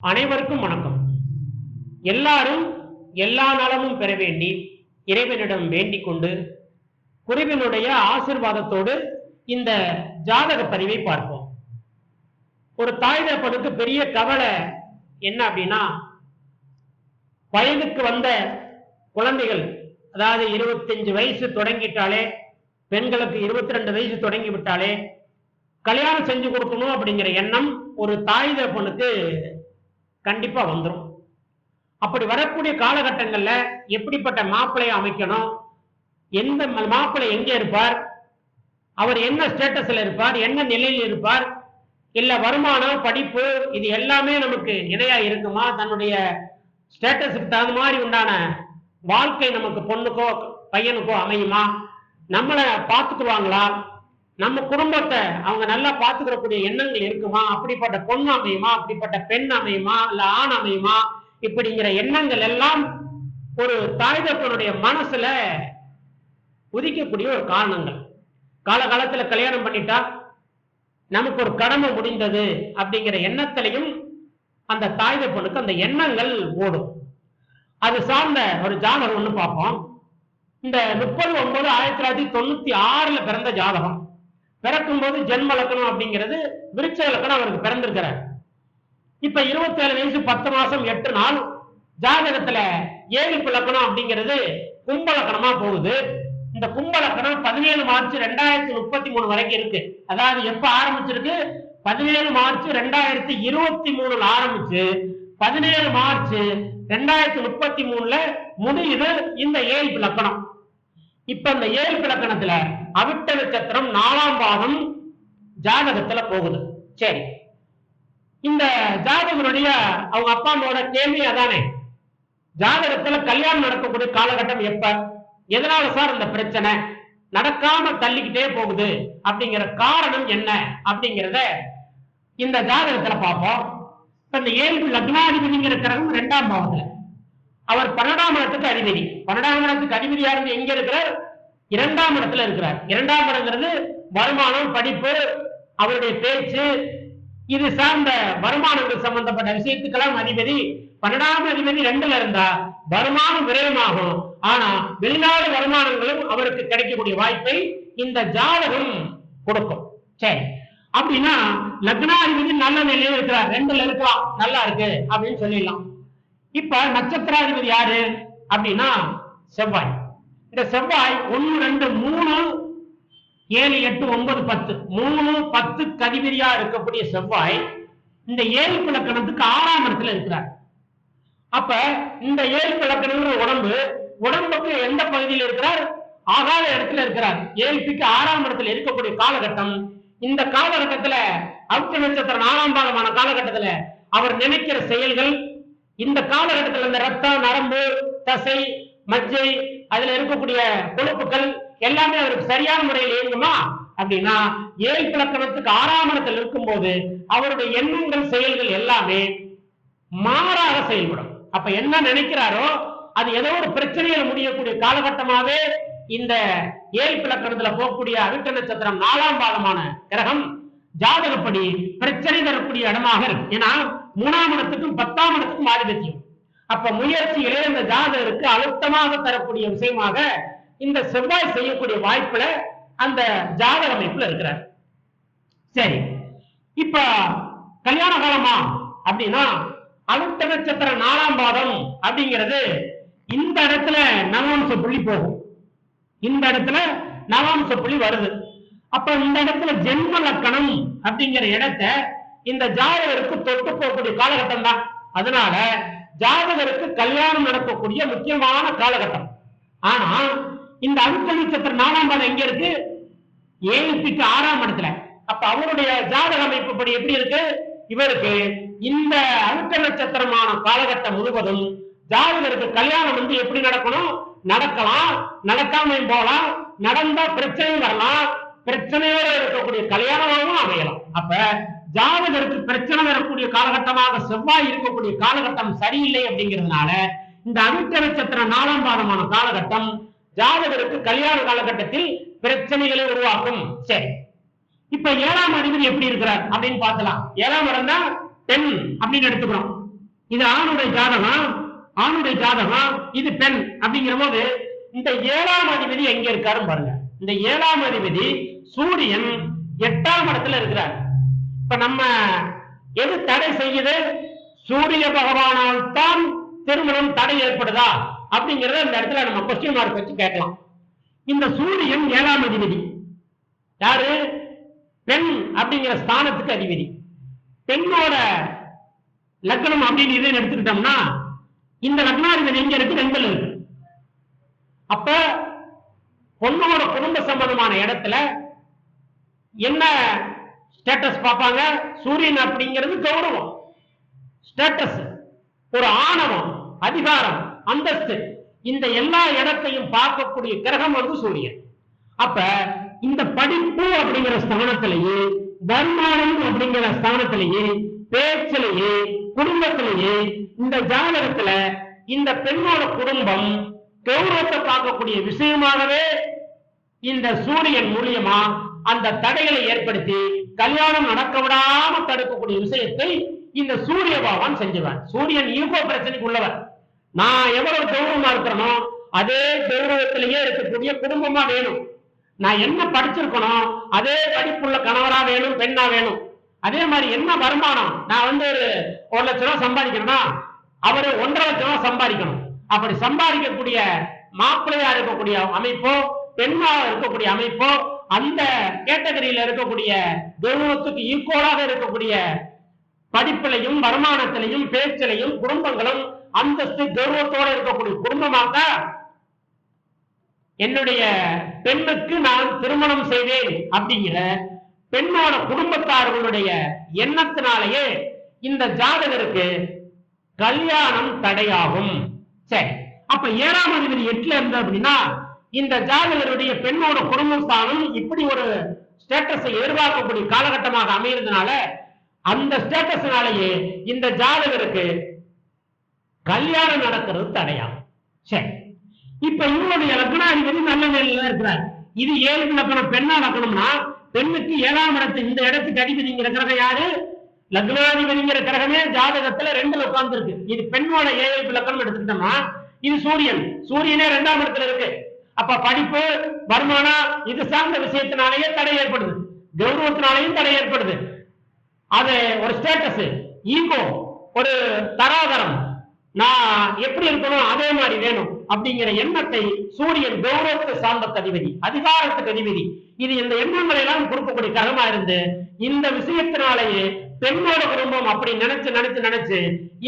அனைவருக்கும் வணக்கம். எல்லாரும் எல்லா நலமும் பெற வேண்டி இறைவனிடம் வேண்டிக் கொண்டு குருவினுடைய ஆசிர்வாதத்தோடு இந்த ஜாதக பதிவை பார்ப்போம். ஒரு தாய் தகப்பனுக்கு பெரிய கவலை என்ன அப்படின்னா வயதுக்கு வந்த குழந்தைகள் அதாவது இருபத்தஞ்சு வயசு தொடங்கிட்டாலே பெண்களுக்கு இருபத்தி ரெண்டு வயசு தொடங்கி விட்டாலே கல்யாணம் செஞ்சு கொடுக்கணும் அப்படிங்கிற எண்ணம் ஒரு தாய் தகப்பனுக்கு கண்டிப்பா வந்துடும் அப்படி வரக்கூடிய காலகட்டங்கள்ல எப்படிப்பட்ட மாப்பிளையை அமைக்கணும்? எந்த மாப்பிளை மாப்பிள்ளை எங்க இருப்பார்? அவர் என்ன ஸ்டேட்டஸ்ல இருப்பார்? என்ன நிலையில் இருப்பார்? இல்ல வருமானம் படிப்பு இது எல்லாமே நமக்கு இணையா இருக்குமா? தன்னுடைய ஸ்டேட்டஸுக்கு தகுந்த மாதிரி உண்டான வாழ்க்கை நமக்கு பொண்ணுக்கோ பையனுக்கோ அமையுமா? நம்மளை பார்த்துக்குவாங்களா? நம்ம குடும்பத்தை அவங்க நல்லா பாத்துக்கிறக்கூடிய எண்ணங்கள் இருக்குமா? அப்படிப்பட்ட பொண்ணு அமையுமா? அப்படிப்பட்ட பெண் அமையுமா? இல்ல ஆண் அமையுமா? இப்படிங்கிற எண்ணங்கள் எல்லாம் ஒரு தாய் தப்பனுடைய மனசுல உதிக்கக்கூடிய ஒரு காரணங்கள். காலகாலத்துல கல்யாணம் பண்ணிட்டா நமக்கு ஒரு கடமை முடிந்தது அப்படிங்கிற எண்ணத்திலையும் அந்த தாய் தப்பனுக்கு அந்த எண்ணங்கள் ஓடும். அது சார்ந்த ஒரு ஜாதகம் ஒண்ணு பார்ப்போம். இந்த முப்பது ஒன்பது ஆயிரத்தி தொள்ளாயிரத்தி தொண்ணூத்தி ஆறுல பிறந்த ஜாதகம். பிறக்கும் போது ஜென்ம லக்கணம் அப்படிங்கிறது விருட்ச லக்கணம் அவருக்கு பிறந்திருக்கிறார். இப்ப இருபத்தி ஏழு வயசு பத்து மாசம் எட்டு நாள் ஜாதகத்துல ஏழிப்பு லக்கணம் அப்படிங்கிறது கும்ப லக்கணமா போகுது. இந்த கும்ப லக்கணம் பதினேழு மார்ச் ரெண்டாயிரத்தி முப்பத்தி மூணு வரைக்கும் இருக்கு. அதாவது எப்ப ஆரம்பிச்சிருக்கு? பதினேழு மார்ச் ரெண்டாயிரத்தி இருபத்தி மூணுல ஆரம்பிச்சு பதினேழு மார்ச் ரெண்டாயிரத்தி முப்பத்தி மூணுல முடியுது இந்த ஏழிப்பு லக்கணம். இப்ப இந்த ஏழு இலக்கணத்துல அவிட்ட நட்சத்திரம் நாலாம் பாதம் ஜாதகத்துல போகுது. சரி. இந்த ஜாதகனுடைய அவங்க அப்பா அம்மாவோட கேள்வி அதானே? ஜாதகத்துல கல்யாணம் நடக்கக்கூடிய காலகட்டம் எப்ப? எதனால சார் இந்த பிரச்சனை? நடக்காம தள்ளிக்கிட்டே போகுது. அப்படிங்கிற காரணம் என்ன? அப்படிங்கிறத இந்த ஜாதகத்துல பார்ப்போம். இப்ப இந்த ஏழு லக்னாதிபதிங்கிற கிரகம் ரெண்டாம் பாவத்துல அவர் பன்னெண்டாம் இடத்துக்கு அதிபதி. பன்னெண்டாம் இடத்துக்கு அதிபதியா இருந்து எங்க இருக்கிறார்? இரண்டாம் இடத்துல இருக்கிறார். இரண்டாம் இடங்கிறது வருமானம் படிப்பு அவருடைய பேச்சு. இது சார்ந்த வருமானங்கள் சம்பந்தப்பட்ட விஷயத்துக்கெல்லாம் அதிபதி. பன்னெண்டாம் அதிபதி ரெண்டுல இருந்தா வருமானம் விரயமாகும். ஆனா வெளிநாடு வருமானங்களும் அவருக்கு கிடைக்கக்கூடிய வாய்ப்பை இந்த ஜாதகம் கொடுக்கும். சரி அப்படின்னா லக்னாதிபதி நல்ல நிலையில இருக்கிறார். ரெண்டுல இருக்கலாம் நல்லா இருக்கு. அப்படின்னு சொல்லிடலாம். இப்ப நட்சத்திராதிபதி யாரு? அப்படின்னா செவ்வாய். இந்த செவ்வாய் ஒன்னு ரெண்டு மூணு ஏழு எட்டு ஒன்பது பத்து. மூணு பத்து கதிபதியா இருக்கக்கூடிய செவ்வாய் இந்த ஏழு பிளக்கணத்துக்கு ஆறாம் இடத்துல இருக்கிறார். அப்ப இந்த ஏழு இலக்கணங்கிற உடம்பு உடம்புக்கு எந்த பகுதியில் இருக்கிறார்? ஆகாத இடத்துல இருக்கிறார். ஏழ்பிக்கு ஆறாம் இடத்துல இருக்கக்கூடிய காலகட்டம் இந்த காலகட்டத்துல அவுத்த நட்சத்திரம் நாலாம் பாகமான காலகட்டத்துல அவர் நினைக்கிற செயல்கள் இந்த காலகட்டத்தில் இந்த ரத்தம் நரம்பு தசை மஜ்ஜை அதுல இருக்கக்கூடிய கொழுப்புகள் எல்லாமே அவருக்கு சரியான முறையில் இயங்குமா? அப்படின்னா ஏழு இலக்கணத்துக்கு ஆறாம் இடத்தில் இருக்கும்போது அவருடைய எண்ணங்கள் செயல்கள் எல்லாமே மாறாக செயல்படும். அப்ப என்ன நினைக்கிறாரோ அது ஏதோ ஒரு பிரச்சனையில முடியக்கூடிய காலகட்டமாவே இந்த ஏழு இலக்கணத்துல போகக்கூடிய அவிட்ட நட்சத்திரம் நாலாம் பாதமான கிரகம் ஜாதகப்படி பிரச்சனை தரக்கூடிய இடமாக இருக்கு. ஏன்னா மூணாம் இடத்துக்கும் பத்தாம் இடத்துக்கும் ஆதிபத்தியம் அப்ப முயற்சி இந்த ஜாதகருக்கு அழுத்தமாக தரக்கூடிய விஷயமாக இந்த செவ்வாய் செய்யக்கூடிய வாய்ப்புல அந்த ஜாதக அமைப்புல இருக்கிறார். சரி. இப்ப கல்யாண காலமா? அப்படின்னா அழுத்த நட்சத்திர நாலாம் பாதம் அப்படிங்கிறது இந்த இடத்துல நவாம்ச புள்ளி போகும். இந்த இடத்துல நவாம்ச புள்ளி வருது. அப்ப இந்த இடத்துல ஜென்ம லக்கணம் அப்படிங்கிற இடத்த இந்த ஜாதகருக்கு தொட்டு போகக்கூடிய காலகட்டம் தான் அதனால ஜாதகருக்கு கல்யாணம் நடக்கக்கூடிய முக்கியமான காலகட்டம். ஆனா இந்த அழுத்த நட்சத்திரம் நாலாம் பாதம் எங்க இருக்கு? ஏழுக்கு ஆறாம் இடத்துல. அப்ப அவருடைய ஜாதக அமைப்பு படி எப்படி இருக்கு? இவருக்கு இந்த அழுத்த நட்சத்திரமான காலகட்டம் முழுவதும் ஜாதகருக்கு கல்யாணம் வந்து எப்படி நடக்கணும்? நடக்கலாம் நடக்காமையும் போகலாம் நடந்தா பிரச்சனையும் வரலாம். பிரச்சனையோட இருக்கக்கூடிய கல்யாணமாகவும் அமையலாம். அப்ப ஜாதகருக்கு பிரச்சனை வரக்கூடிய காலகட்டமாக செவ்வாய் இருக்கக்கூடிய காலகட்டம் சரியில்லை அப்படிங்கிறதுனால இந்த அவிட்ட நட்சத்திரம் நாலாம் பாதமான காலகட்டம் ஜாதகருக்கு கல்யாண காலகட்டத்தில் பிரச்சனைகளை உருவாக்கும். சரி. இப்ப ஏழாம் அதிபதி எப்படி இருக்கிறார் அப்படின்னு பார்க்கலாம். ஏழாம் இடம் தான் அப்படின்னு எடுத்துக்கிறோம். இது ஆணுடைய ஜாதகம்? ஆணுடைய ஜாதகம்? இது பெண் அப்படிங்கிற போது இந்த ஏழாம் அதிபதி எங்க இருக்காரு பாருங்க. இந்த ஏழாம் அதிபதி சூரியன் எட்டாம் இடத்துல இருக்கிறார். இப்ப நம்ம எது தடை செய்யுது? சூரிய பகவானால் தான் திருமணம் தடை ஏற்படுதா? அப்படிங்கறத இந்த இடத்துல நம்ம கொஸ்டின் மார்க் வச்சு கேட்கலாம். இந்த சூரியன் ஏழாம் அதிபதி. யாரு? பெண் அப்படிங்கிற ஸ்தானத்துக்கு அதிபதி. பெண்ணோட லக்னம் அப்படின்னு இதை எடுத்துக்கிட்டோம்னா இந்த லக்னாதிபதி எங்க இருக்கு? ரெண்டுல இருக்கு. அப்ப பொண்ணோட குடும்ப சம்பந்தமான இடத்துல என்ன ஸ்டேட்டஸ் பார்ப்பாங்க. சூரியன் அப்படிங்கிறது கௌரவம். ஸ்டேட்டஸ் ஒரு ஆணவம் அதிகாரம் அந்தஸ்து. இந்த எல்லா இடத்தையும் பார்க்கக்கூடிய கிரகம் வந்து சூரியன். அப்ப இந்த படிப்பு அப்படிங்கிற ஸ்தானத்திலேயே வருமானம் அப்படிங்கிற ஸ்தானத்திலேயே பேச்சிலேயே குடும்பத்திலேயே இந்த ஜாதகத்துல இந்த பெண்ணோட குடும்பம் கௌரவத்தை பார்க்கக்கூடிய விஷயமாகவே இந்த சூரியன் மூலியமா அந்த தடைகளை ஏற்படுத்தி கல்யாணம் நடக்க விடாம தடுக்கக்கூடிய விஷயத்தை இந்த சூரிய பகவான் செஞ்சுவார். சூரியன் ஈகோ பிரச்சனைக்கு உள்ளவர். நான் எவ்வளவு கௌரவமா இருக்கிறனோ அதே கௌரவத்திலேயே இருக்கக்கூடிய குடும்பமா வேணும். நான் என்ன படிச்சிருக்கணும் அதே படிப்புள்ள கணவரா வேணும் பெண்ணா வேணும். அதே மாதிரி என்ன வருமானம்? நான் வந்து ஒரு ஒரு லட்ச ரூபா சம்பாதிக்கணும்னா அவரு ஒன்றரை லட்ச ரூபா சம்பாதிக்கணும். அப்படி சம்பாதிக்கக்கூடிய மாப்பிள்ளையா இருக்கக்கூடிய அமைப்போ பெண்ணா இருக்கக்கூடிய அமைப்போ அந்த கேட்டகரியில இருக்கக்கூடிய கௌரவத்துக்கு ஈக்குவலாக இருக்கக்கூடிய படிப்பிலையும் வருமானத்திலையும் பேச்சிலையும் குடும்பங்களும் அந்தஸ்து கௌரவத்தோடு இருக்கக்கூடிய குடும்பமாக என்னுடைய பெண்ணுக்கு நான் திருமணம் செய்வேன் அப்படிங்கிற பெண்ணோட குடும்பத்தார்களுடைய எண்ணத்தினாலேயே இந்த ஜாதகருக்கு கல்யாணம் தடையாகும். சரி. அப்ப ஏழாம் அதிபதி எட்டுல இருந்த அப்படின்னா இந்த ஜாதகருடைய பெண்ணோட குடும்பஸ்தானம் இப்படி ஒரு ஸ்டேட்டஸை எதிர்பார்க்கக்கூடிய காலகட்டமாக அமைகிறதுனால அந்த ஸ்டேட்டஸ்னாலேயே இந்த ஜாதகருக்கு கல்யாணம் நடக்கிறது தடையாகும் சரி. இப்ப இவருடைய லக்னாதிபதி நல்ல நிலையில இருக்கிறார். இது ஏழு லக்கணம் பெண்ணா நடக்கணும்னா பெண்ணுக்கு ஏழாம் இடத்து இந்த இடத்துக்கு அதிபதிங்கிற கிரகம் யாரு? லக்னாதிபதிங்கிற கிரகமே ஜாதகத்துல ரெண்டுல உட்கார்ந்து இருக்கு இது பெண்ணோட ஏழு லக்கணம் எடுத்துக்கிட்டோம்னா இது சூரியன். சூரியனே ரெண்டாம் இடத்துல இருக்கு. அப்ப படிப்பு வருமானம் இது சார்ந்த விஷயத்தினாலேயே தடை ஏற்படுது. கௌரவத்தினாலேயும் தடை ஏற்படுது. அது ஒரு ஸ்டேட்டஸ் ஈகோ ஒரு தராதரம். நான் எப்படி இருக்கணும்? அதே மாதிரி வேணும் அப்படிங்கிற எண்ணத்தை சூரியன் கௌரவத்தை சார்ந்த அதிபதி அதிகாரத்துக்கு அதிபதி இது இந்த எண்ணங்களை எல்லாம் கொடுக்கக்கூடிய கரமா இருந்து இந்த விஷயத்தினாலேயே பெண்ணோட குடும்பம் அப்படி நினைச்சு நினைச்சு நினைச்சு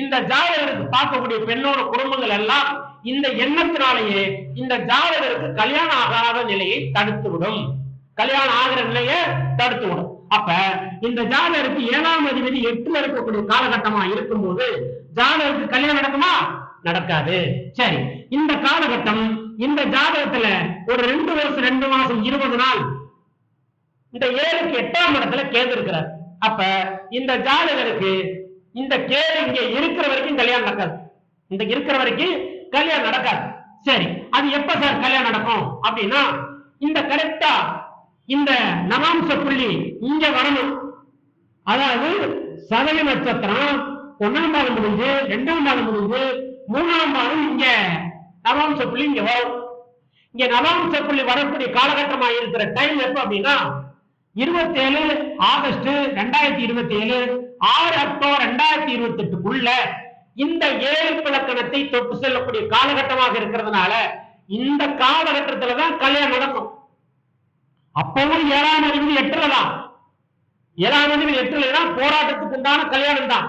இந்த ஜாதகருக்கு பார்க்கக்கூடிய பெண்ணோட குடும்பங்கள் எல்லாம் இந்த எண்ணத்தினாலேயே இந்த ஜாதகருக்கு கல்யாணம் ஆகாத நிலையை தடுத்து விடும் கல்யாணம் ஆகிற நிலையை தடுத்து விடும் அப்ப இந்த ஜாதகருக்கு ஏழாம் அதிபதி எட்டுல இருக்கக்கூடிய காலகட்டமா இருக்கும்போது ஜாதகருக்கு கல்யாணம் நடக்குமா? நடக்காது. சரி இந்த காலகட்டம் இந்த ஜாதகத்துல ஒரு ரெண்டு வருஷம் ரெண்டு மாசம் இருபது நாள் இந்த ஏழுக்கு எட்டாம் இடத்துல கேது இருக்கிறார். அப்ப இந்த ஜாதகருக்கு இந்த கேது இங்க இருக்கிற வரைக்கும் கல்யாணம் நடக்காது. இந்த இருக்கிற வரைக்கும் கல்யாணம் நடக்காது. சரி அது எப்ப சார் கல்யாணம் நடக்கும்? அப்படின்னா இந்த கரெக்டா இந்த நவாம்ச புள்ளி இங்க வரணும். அதாவது சதவி நட்சத்திரம் ஒன்னாம் பாதம் முடிஞ்சு ரெண்டாம் பாதம் முடிஞ்சு மூணாம் பாதம் இங்க நவாம்ச புள்ளி இங்க வரும். இங்க நவாம்ச புள்ளி வரக்கூடிய காலகட்டமா இருக்கிற டைம் எப்ப அப்படின்னா இருபத்தேழு ஆகஸ்ட் ரெண்டாயிரத்தி இருபத்தி ஏழு ஆறு அக்டோபர் ரெண்டாயிரத்தி இருபத்தி எட்டுக்குள்ள இந்த ஏழு பிளக்கணத்தை தொட்டு செல்லக்கூடிய காலகட்டமாக இருக்கிறதுனால இந்த காலகட்டத்துலதான் கல்யாணம் நடக்கும். அப்பவும் ஏழாம் அறிவு எட்டுல தான் ஏழாம் அறிவு எட்டுல தான் போராட்டத்துக்கு உண்டான கல்யாணம் தான்.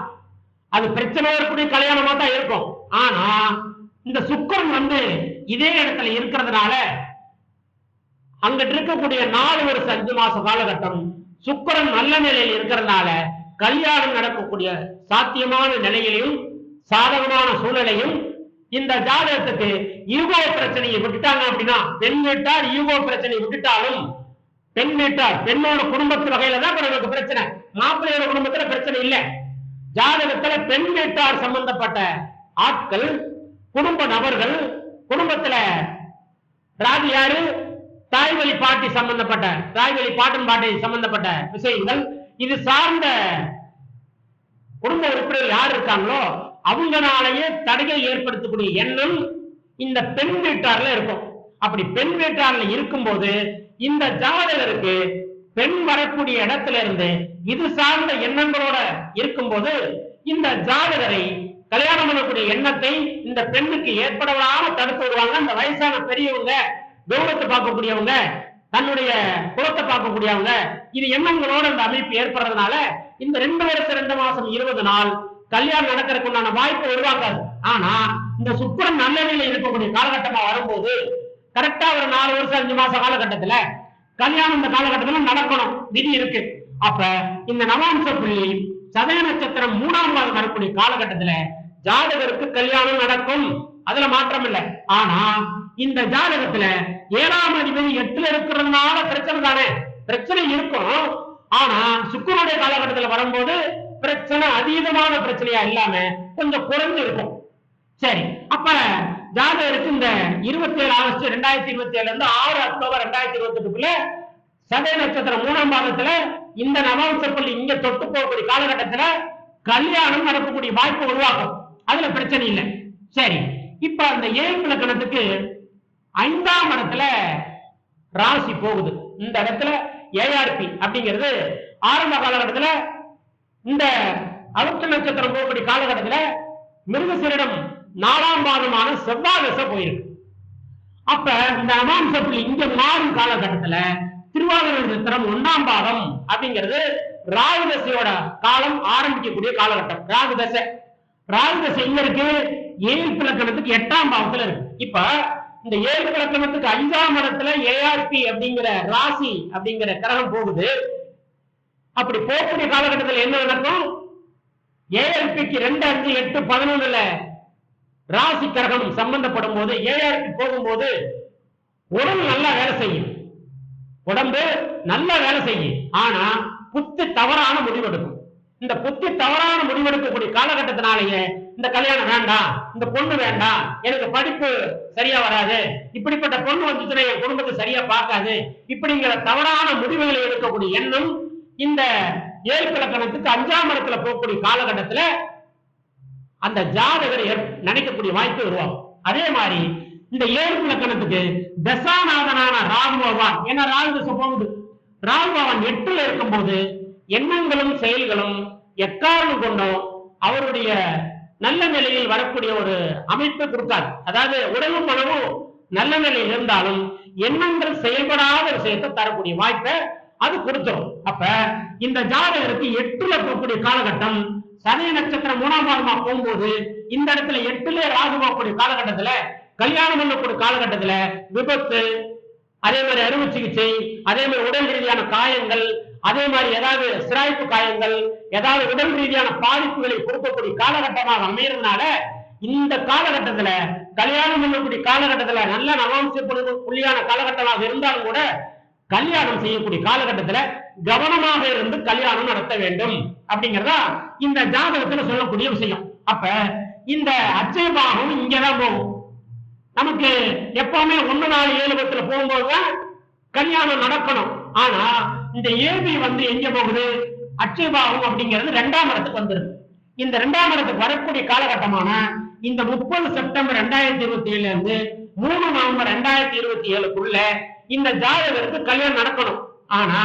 அது பிரச்சனை வரக்கூடிய கல்யாணமா தான் இருக்கும். ஆனா இந்த சுக்கரன் வந்து இதே இடத்துல இருக்கிறதுனால அங்கிட்டு இருக்கக்கூடிய நாலு வருஷம் அஞ்சு மாச காலகட்டம் சுக்கிரன் நல்ல நிலையில் இருக்கிறதுனால கல்யாணம் நடக்கக்கூடிய சாத்தியமான நிலையிலையும் சாதகமான சூழ்நிலையும் இந்த ஜாதகத்துக்கு ஈகோ பிரச்சனையை விட்டுட்டாங்க அப்படின்னா பெண் வீட்டார் ஈகோ பிரச்சனையை விட்டுட்டாலும் பெண் வீட்டார் பெண்ணோட குடும்பத்து வகையில தான் நமக்கு பிரச்சனை. மாப்பிள்ளையோட குடும்பத்துல பிரச்சனை இல்லை. ஜாதகத்துல பெண் வீட்டார் சம்பந்தப்பட்ட ஆட்கள் குடும்ப நபர்கள் குடும்பத்துல ராஜியாரு தாய்வழி பாட்டி சம்பந்தப்பட்ட தாய்வழி பாட்டன் பாட்டி சம்பந்தப்பட்ட விஷயங்கள். இது சார்ந்த குடும்ப உறுப்பினர்கள் யார் இருக்காங்களோ அவங்களாலேயே தடையை ஏற்படுத்தக்கூடிய எண்ணம் இந்த பெண் வீட்டார்ல இருக்கும். அப்படி பெண் வீட்டார்ல இருக்கும்போது இந்த ஜாதகருக்கு பெண் வரக்கூடிய இடத்துல இருந்து இது சார்ந்த எண்ணங்களோட இருக்கும்போது இந்த ஜாதகரை கல்யாணம் பண்ணக்கூடிய எண்ணத்தை இந்த பெண்ணுக்கு ஏற்படவாம தடுத்து விடுவாங்க. அந்த வயசான பெரியவங்க கௌரவத்தை பார்க்கக்கூடியவங்க தன்னுடைய குலத்தை பார்க்கக்கூடியவங்க இது எண்ணங்களோட அந்த அமைப்பு ஏற்படுறதுனால இந்த ரெண்டு வருஷம் ரெண்டு மாசம் இருபது நாள் கல்யாணம் நடக்கிறதுக்கு உண்டான வாய்ப்பு உருவாக்காது ஆனா இந்த சுக்கரன் நல்ல நிலையில இருக்கக்கூடிய காலகட்டமா வரும்போது கரெக்டா ஒரு நாலு வருஷம் அஞ்சு மாச காலகட்டத்துல கல்யாணம் இந்த காலகட்டத்துல நடக்கணும். விதி இருக்கு. அப்ப இந்த நவாம்ச புள்ளி சதய நட்சத்திரம் மூணாம் மாதம் வரக்கூடிய காலகட்டத்துல ஜாதகருக்கு கல்யாணம் நடக்கும். அதுல மாற்றம் இல்லை. ஆனா இந்த ஜாதகத்துல ஏழாம் அதிபதி எட்டுல இருக்கிறதுனால பிரச்சனை தானே. பிரச்சனை இருக்கும். ஆனா சுக்கரனுடைய காலகட்டத்துல வரும்போது பிரச்சனை அதீதமான பிரச்சனையா இல்லாம கொஞ்சம் குறைஞ்சு இருக்கும். சரி அப்ப ஜாதகருக்கு இந்த இருபத்தி ஏழு ஆகஸ்ட் ரெண்டாயிரத்தி இருபத்தி ஏழுல இருந்து ஆறு அக்டோபர் ரெண்டாயிரத்தி இருபத்தி எட்டுக்குள்ள சதய நட்சத்திரம் மூணாம் பாகத்துல இந்த நவாம்ச பள்ளி இங்க தொட்டு போகக்கூடிய காலகட்டத்துல கல்யாணம் நடக்கக்கூடிய வாய்ப்பு உருவாக்கும் அதுல பிரச்சனை இல்லை. சரி இப்ப அந்த ஏழு இலக்கணத்துக்கு ஐந்தாம் இடத்துல ராசி போகுது. இந்த இடத்துல ஏஆர்பி அப்படிங்கிறது ஆரம்ப காலகட்டத்துல இந்த அவுத்த நட்சத்திரம் போகக்கூடிய காலகட்டத்தில் மிருகசீரிடம் நாலாம் பாதமான செவ்வாய் தசை போயிருக்கு. அப்ப இந்த அமாம்சத்தில் இங்க மாறும் காலகட்டத்துல திருவாதிரை நட்சத்திரம் ஒன்னாம் பாதம் அப்படிங்கிறது ராகு தசையோட காலம் ஆரம்பிக்கக்கூடிய காலகட்டம். ராகு தசை. ராகு தசை இங்க இருக்கு? ஏழு பிளக்கணத்துக்கு எட்டாம் பாவத்துல இருக்கு. இப்ப இந்த ஏழு பிளக்கணத்துக்கு அஞ்சாம் இடத்துல ஏஆர்பி அப்படிங்கிற ராசி அப்படிங்கிற கிரகம் போகுது. அப்படி போகக்கூடிய காலகட்டத்தில் என்ன நடக்கும்? ஏஎல்பிக்கு ரெண்டு அஞ்சு எட்டு பதினொன்னுல ராசி கிரகம் சம்பந்தப்படும் போது ஏஆர்பி போகும்போது உடம்பு நல்லா வேலை செய்யும். உடம்பு நல்லா வேலை செய்யும். ஆனா புத்தி தவறான முடிவெடுக்கும். இந்த புத்தி தவறான முடிவெடுக்கக்கூடிய காலகட்டத்தினாலேயே இந்த கல்யாணம் வேண்டாம் இந்த பொண்ணு வேண்டாம் எனக்கு படிப்பு சரியா வராது இப்படிப்பட்ட பொண்ணு வந்துச்சுன்னா என் குடும்பத்தை சரியா பார்க்காது இப்படிங்கிற தவறான முடிவுகளை எடுக்கக்கூடிய எண்ணம் இந்த ஏழு இலக்கணத்துக்கு அஞ்சாம் இடத்துல போகக்கூடிய காலகட்டத்துல அந்த ஜாதகர் நினைக்கக்கூடிய வாய்ப்பு உருவாகும். அதே மாதிரி இந்த ஏழு இலக்கணத்துக்கு தசாநாதனான ராகு பகவான் ஏன்னா ராகு தசை போகுது. ராகு பகவான் எட்டுல இருக்கும்போது எண்ணங்களும் செயல்களும் எக்காரணம் கொண்டும் அவருடைய நல்ல நிலையில் வரக்கூடிய ஒரு அமைப்பு கொடுக்காது. அதாவது உடலும் மனமும் நல்ல நிலையில் இருந்தாலும் எண்ணங்கள் செயல்படாத விஷயத்தை தரக்கூடிய வாய்ப்பை அது கொடுத்துரும் அப்ப இந்த ஜாதகருக்கு எட்டுல போகக்கூடிய காலகட்டம் சதய நட்சத்திரம் மூணாம் பாகமா போகும்போது இந்த இடத்துல எட்டுல ராகு போகக்கூடிய காலகட்டத்துல கல்யாணம் பண்ணக்கூடிய காலகட்டத்துல விபத்து அதே மாதிரி அறுவை சிகிச்சை அதே மாதிரி உடல் ரீதியான காயங்கள் அதே மாதிரி ஏதாவது சிராய்ப்பு காயங்கள் ஏதாவது உடல் ரீதியான பாதிப்புகளை கொடுக்கக்கூடிய காலகட்டமாக அமையறதுனால இந்த காலகட்டத்துல கல்யாணம் பண்ணக்கூடிய காலகட்டத்துல நல்ல நவாம்ச புள்ளியான காலகட்டமாக இருந்தாலும் கூட கல்யாணம் செய்யக்கூடிய காலகட்டத்துல கவனமாக இருந்து கல்யாணம் நடத்த வேண்டும் அப்படிங்கறதா இந்த ஜாதகத்துல சொல்லக்கூடிய விஷயம். அப்ப இந்த அச்சய பாகம் இங்கதான் போகும். நமக்கு எப்பவுமே ஒன்னு நாலு ஏழு பத்துல போகும்போதுதான் கல்யாணம் நடக்கணும். ஆனா இந்த ஏபி வந்து எங்க போகுது? அச்சய பாகம் அப்படிங்கிறது ரெண்டாம் இடத்துக்கு வந்துருது. இந்த ரெண்டாம் இடத்துக்கு வரக்கூடிய காலகட்டமான இந்த முப்பது செப்டம்பர் ரெண்டாயிரத்தி இருபத்தி ஏழுல இருந்து மூணு நவம்பர் ரெண்டாயிரத்தி இருபத்தி ஏழுக்குள்ள இந்த ஜாதகருக்கு கல்யாணம் நடக்கணும். ஆனா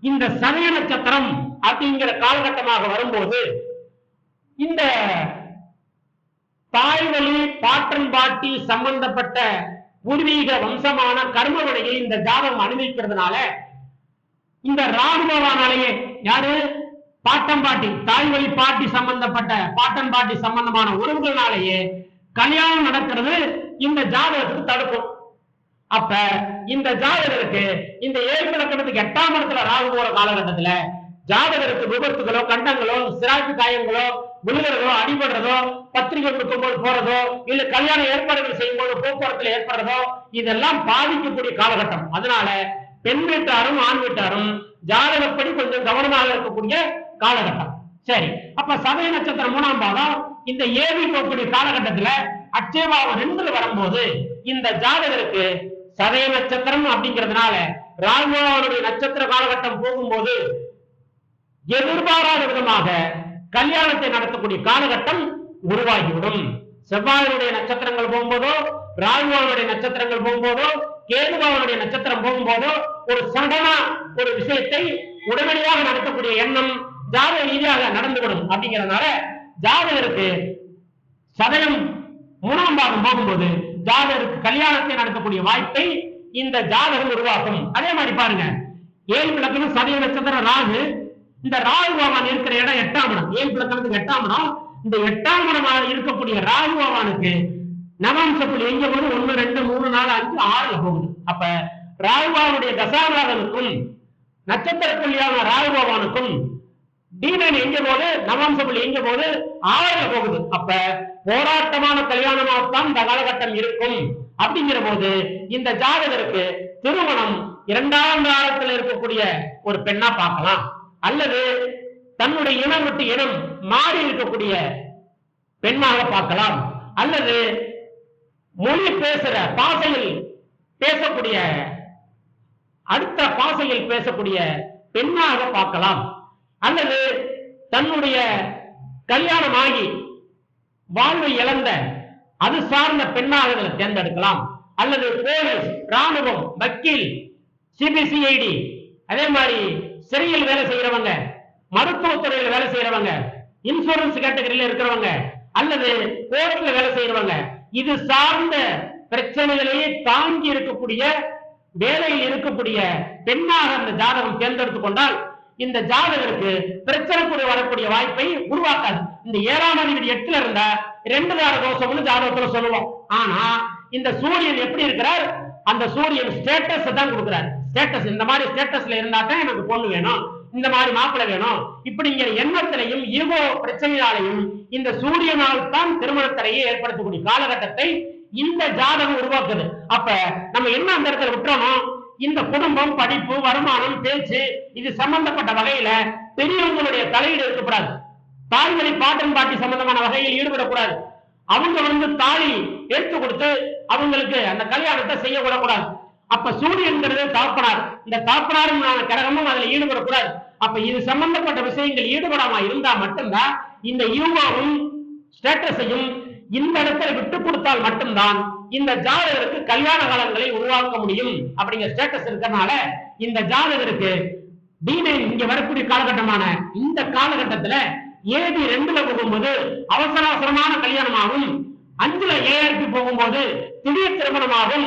இந்த சதய நட்சத்திரம் அப்படிங்கிற காலகட்டமாக வரும்போது இந்த தாய்வழி பாட்டன் பாட்டி சம்பந்தப்பட்ட பூர்வீக வம்சமான கர்மவினையை இந்த ஜாதகம் அனுபவிக்கிறதுனால இந்த ராகுபவானாலேயே யாரு? பாட்டன் பாட்டி தாய் வழி பாட்டி சம்பந்தப்பட்ட பாட்டன் பாட்டி சம்பந்தமான உறவுகள்னாலேயே கல்யாணம் நடக்கிறது இந்த ஜாதகத்துக்கு தடுக்கும். அப்ப இந்த ஜாதகருக்கு இந்த ஏழு லக்கணத்துக்கு எட்டாம் இடத்துல ராகு போற காலகட்டத்துல ஜாதகருக்கு விபத்துகளோ கண்டங்களோ சிராக்கு காயங்களோ விழுகிறதோ அடிபடுறதோ பத்திரிகை கொடுக்கும்போது போறதோ இல்ல கல்யாண ஏற்பாடுகள் செய்யும் போது போக்குவரத்துல ஏற்படுறதோ இதெல்லாம் பாதிக்கக்கூடிய காலகட்டம். அதனால பெண் வீட்டாரும் ஆண் வீட்டாரும் ஜாதகப்படி கொஞ்சம் கவனமாக இருக்கக்கூடிய காலகட்டம். சரி. அப்ப சதய நட்சத்திரம் மூணாம் பாகம். இந்த ஏவி போகக்கூடிய காலகட்டத்துல அச்சேபாவ ரெண்டுல வரும்போது இந்த ஜாதகருக்கு சதய நட்சத்திரம் அப்படிங்கிறதுனால ராகுவாவுடைய நட்சத்திர காலகட்டம் போகும்போது எதிர்பாராத விதமாக கல்யாணத்தை நடத்தக்கூடிய காலகட்டம் உருவாகிவிடும். செவ்வாயினுடைய நட்சத்திரங்கள் போகும்போதோ ராகுவானுடைய நட்சத்திரங்கள் போகும்போதோ கேதுபாவனுடைய நட்சத்திரம் போகும்போதோ ஒரு சடனா ஒரு விஷயத்தை உடனடியாக நடத்தக்கூடிய எண்ணம் ஜாதக ரீதியாக நடந்துவிடும். அப்படிங்கறதுனால ஜாதகருக்கு சதயம் மூணாம் பாகம் போகும்போது ஜாதகருக்கு கல்யாணத்தை நடத்தக்கூடிய வாய்ப்பை இந்த ஜாதகம் உருவாக்கும் அதே மாதிரி பாருங்க. ஏழு விளக்கணும் சதய நட்சத்திரம் ராகு இந்த ராகு பகவான் இருக்கிற இடம் எட்டாம் இடம். ஏழு விளக்கணத்துக்கு எட்டாம் இடம். இந்த எட்டாம் இடமாக இருக்கக்கூடிய ராகு பகவானுக்கு நவாம்ச எங்க போது ஒண்ணு ரெண்டு மூணு நாலு அஞ்சு ஆறுல போகுது. அப்ப ராகுபாவுடைய தசாநாதனுக்கும் நட்சத்திர புள்ளியான ராகு பகவானுக்கும் டீனன் எங்க போது நவாம்ச புள்ளி எங்க போகுது? ஆறுல போகுது. அப்ப போராட்டமான கல்யாணமாகத்தான் இந்த காலகட்டம் இருக்கும். அப்படிங்கிற போது இந்த ஜாதகருக்கு திருமணம் இரண்டாம் காலத்தில் இருக்கக்கூடிய ஒரு பெண்ணா பார்க்கலாம். அல்லது தன்னுடைய இனம் விட்டு இனம் மாறி இருக்கக்கூடிய பெண்ணாக பார்க்கலாம். அல்லது மொழி பேசுற பாசையில் பேசக்கூடிய அடுத்த பாசையில் பேசக்கூடிய பெண்ணாக பார்க்கலாம். அல்லது தன்னுடைய கல்யாணமாகி வாழ்வை இழந்த அது சார்ந்த பெண்ணாக இதில் தேர்ந்தெடுக்கலாம். அல்லது போலீஸ் ராணுவம் வக்கீல் சிபிசிஐடி அதே மாதிரி சிறையில் வேலை செய்யறவங்க மருத்துவத்துறையில் வேலை செய்யறவங்க இன்சூரன்ஸ் கேட்டகரியில இருக்கிறவங்க அல்லது கோர்ட்ல வேலை செய்யறவங்க இது சார்ந்த பிரச்சனைகளையே தாங்கி இருக்கக்கூடிய வேலையில் இருக்கக்கூடிய பெண்ணாக அந்த ஜாதகம் தேர்ந்தெடுத்துக் கொண்டால் இந்த ஜாதகருக்கு பிரச்சனைக்குரிய வரக்கூடிய வாய்ப்பை உருவாக்காது. இந்த ஏழாம் அதிபதி எட்டுல இருந்தா ரெண்டு தார தோஷம்னு ஜாதகத்துல சொல்லுவோம். ஆனா இந்த சூரியன் எப்படி இருக்கிறார்? அந்த சூரியன் ஸ்டேட்டஸ் தான் கொடுக்கிறார். ஸ்டேட்டஸ் இந்த மாதிரி ஸ்டேட்டஸ்ல இருந்தா தான் எனக்கு பொண்ணு வேணும். இந்த மாதிரி மாப்பிள்ளை வேணும். இப்படிங்கிற எண்ணத்திலையும் ஈகோ பிரச்சனையாலையும் இந்த சூரியனால் தான் திருமணத்தடையை ஏற்படுத்தக்கூடிய காலகட்டத்தை இந்த ஜாதகம் உருவாக்குது. அப்ப நம்ம என்ன அந்த இடத்துல விட்டுறோம் இந்த குடும்பம் படிப்பு வருமானம் பேச்சு இது சம்பந்தப்பட்ட வகையில பெரியவங்களுடைய தலையீடு இருக்கக்கூடாது. தாய்மொழி பாட்டன் பாட்டி சம்பந்தமான வகையில் ஈடுபடக்கூடாது. அவங்க வந்து தாலி எடுத்து கொடுத்து அவங்களுக்கு அந்த கல்யாணத்தை செய்ய விடக்கூடாது அப்ப சூரியன்கிறது தாப்பனார் இந்த தாப்பனாரும் கிரகமும் அதுல ஈடுபடக்கூடாது. அப்ப இது சம்பந்தப்பட்ட விஷயங்கள் ஈடுபடாம இருந்தா மட்டும்தான் இந்த யூவாவும் ஸ்டேட்டஸையும் இந்த இடத்துல விட்டு கொடுத்தால் மட்டும்தான் இந்த ஜாதகருக்கு கல்யாண காலங்களை உருவாக்க முடியும் அப்படிங்கிற ஸ்டேட்டஸ் இருக்கறனால இந்த ஜாதகருக்கு டீனைன் இங்க வரக்கூடிய காலகட்டமான இந்த காலகட்டத்துல ஏபி ரெண்டுல போகும்போது அவசர அவசரமான கல்யாணமாகும். அஞ்சுல ஏஆர்பி போகும்போது திடீர் திருமணமாகும்.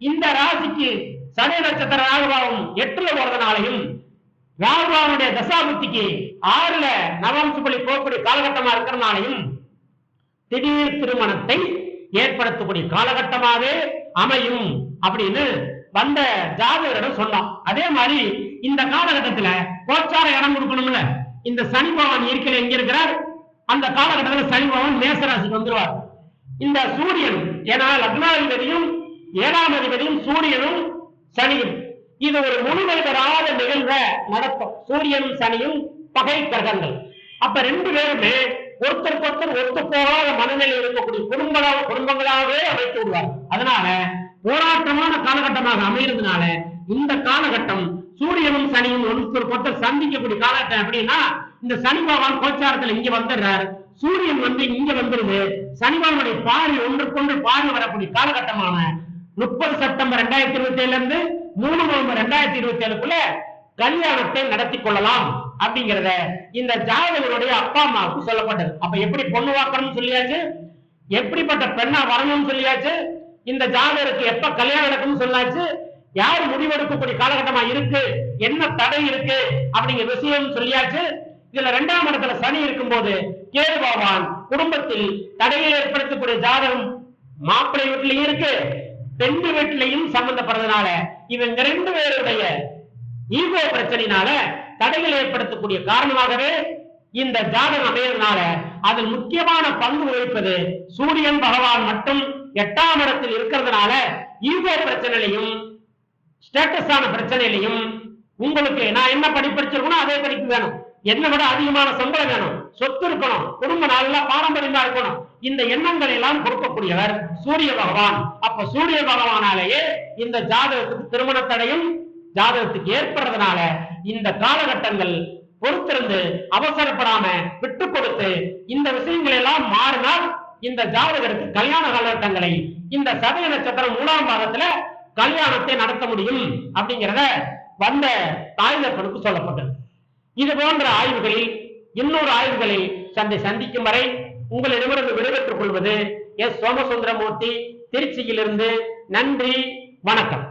இந்த ராசிக்கு சதய நட்சத்திர ராகுபாவம் எட்டுல போறதுனாலையும் ராகுபாவுடைய தசாபுத்திக்கு ஆறுல நவம்சுபலி போகக்கூடிய காலகட்டமா இருக்கிறனாலையும் திடீர் திருமணத்தை ஏற்படுத்தக்கூடிய காலகட்டமாகவே அமையும் அப்படின்னு வந்த ஜாதகரிடம் சொன்னான். அதே மாதிரி இந்த காலகட்டத்துல கோச்சார இடம் கொடுக்கணும்ல. இந்த சனி பகவான் இயற்கையில எங்க இருக்கிறார்? அந்த காலகட்டத்தில் சனி பகவான் மேசராசிக்கு வந்துருவார். இந்த சூரியன் ஏன்னா லக்னாதிபதியும் ஏழாம் அதிபதியும் சூரியனும் சனியும். இது ஒரு முழுமைபெறாத நிகழ்வை நடத்தும். சூரியனும் சனியும் பகை கிரகங்கள். அப்ப ரெண்டு பேருமே ஒருத்தருக்கு ஒருத்தர் ஒத்து போகாத மனநிலை இருக்கக்கூடிய குடும்பங்களாக குடும்பங்களாகவே அமைத்து விடுவார். அதனால போராட்டமான காலகட்டமாக அமைகிறதுனால இந்த காலகட்டம் சூரியனும் சனியும் ஒருத்தருக்கு ஒருத்தர் சந்திக்கக்கூடிய காலகட்டம் அப்படின்னா இந்த சனி பகவான் கோச்சாரத்துல இங்க வந்துடுறார். சூரியன் வந்து இங்க வந்துருது. சனி பாரி ஒன்றுக்கொன்று பாரி வரக்கூடிய காலகட்டமான முப்பது செப்டம்பர் ரெண்டாயிரத்தி இருபத்தி ஏழுல இருந்து மூணு நவம்பர் ரெண்டாயிரத்தி இருபத்தி ஏழுக்குள்ள கல்யாணத்தை நடத்தி கொள்ளலாம். அப்படிங்கறத இந்த ஜாதகருடைய அப்பா அம்மாவுக்கு சொல்லப்பட்டது. அப்ப எப்படி பொண்ணு வாக்கணும்னு சொல்லியாச்சு? எப்படிப்பட்ட பெண்ணா வரணும்னு சொல்லியாச்சு? இந்த ஜாதகருக்கு எப்ப கல்யாணம் நடக்கும்னு சொல்லாச்சு யார் முடிவெடுக்கக்கூடிய காலகட்டமா இருக்கு? என்ன தடை இருக்கு? அப்படிங்கிற விஷயம் சொல்லியாச்சு. இதுல ரெண்டாம் இடத்துல சனி இருக்கும்போது கேது பகவான் குடும்பத்தில் தடையை ஏற்படுத்தக்கூடிய ஜாதகம் மாப்பிள்ளை வீட்டிலையும் இருக்கு. பெண் வீட்டிலையும் சம்பந்தப்படுறதுனால இவங்க ரெண்டு பேருடைய ஈகோ பிரச்சனையினால தடைகள் ஏற்படுத்தக்கூடிய காரணமாகவே இந்த ஜாதகம் அமையறதுனால அதில் முக்கியமான பங்கு வகிப்பது சூரியன் பகவான் மட்டும் எட்டாம் இடத்தில் இருக்கிறதுனால ஈகோ பிரச்சனையிலையும் ஸ்டேட்டஸான பிரச்சனையிலையும் உங்களுக்கு நான் என்ன படிப்படிச்சிருக்கணும் அதே படிப்பு வேணும். என்னை விட அதிகமான சம்பளம் வேணும். சொத்து இருக்கணும். குடும்ப நல்லா பாரம்பரியமா இருக்கணும். இந்த எண்ணங்கள் எல்லாம் கொடுக்கக்கூடியவர் சூரிய பகவான். அப்ப சூரிய பகவானாலேயே இந்த ஜாதகத்துக்கு திருமண தடையும் ஜாதகத்துக்கு ஏற்படுறதுனால இந்த காலகட்டங்கள் பொறுத்திருந்து அவசரப்படாம விட்டு கொடுத்து இந்த விஷயங்கள் எல்லாம் மாறினால் இந்த ஜாதகருக்கு கல்யாண காலகட்டங்களை இந்த சதய நட்சத்திரம் மூணாம் பாகத்துல கல்யாணத்தை நடத்த முடியும் அப்படிங்கிறத வந்த தாய் சொல்லப்பட்டது. இது போன்ற ஆய்வுகளில் இன்னொரு ஆய்வுகளில் சந்தை சந்திக்கும் வரை உங்களிடமிருந்து விடைபெற்றுக் கொள்வது எஸ் சோமசுந்தரமூர்த்தி திருச்சியிலிருந்து நன்றி வணக்கம்.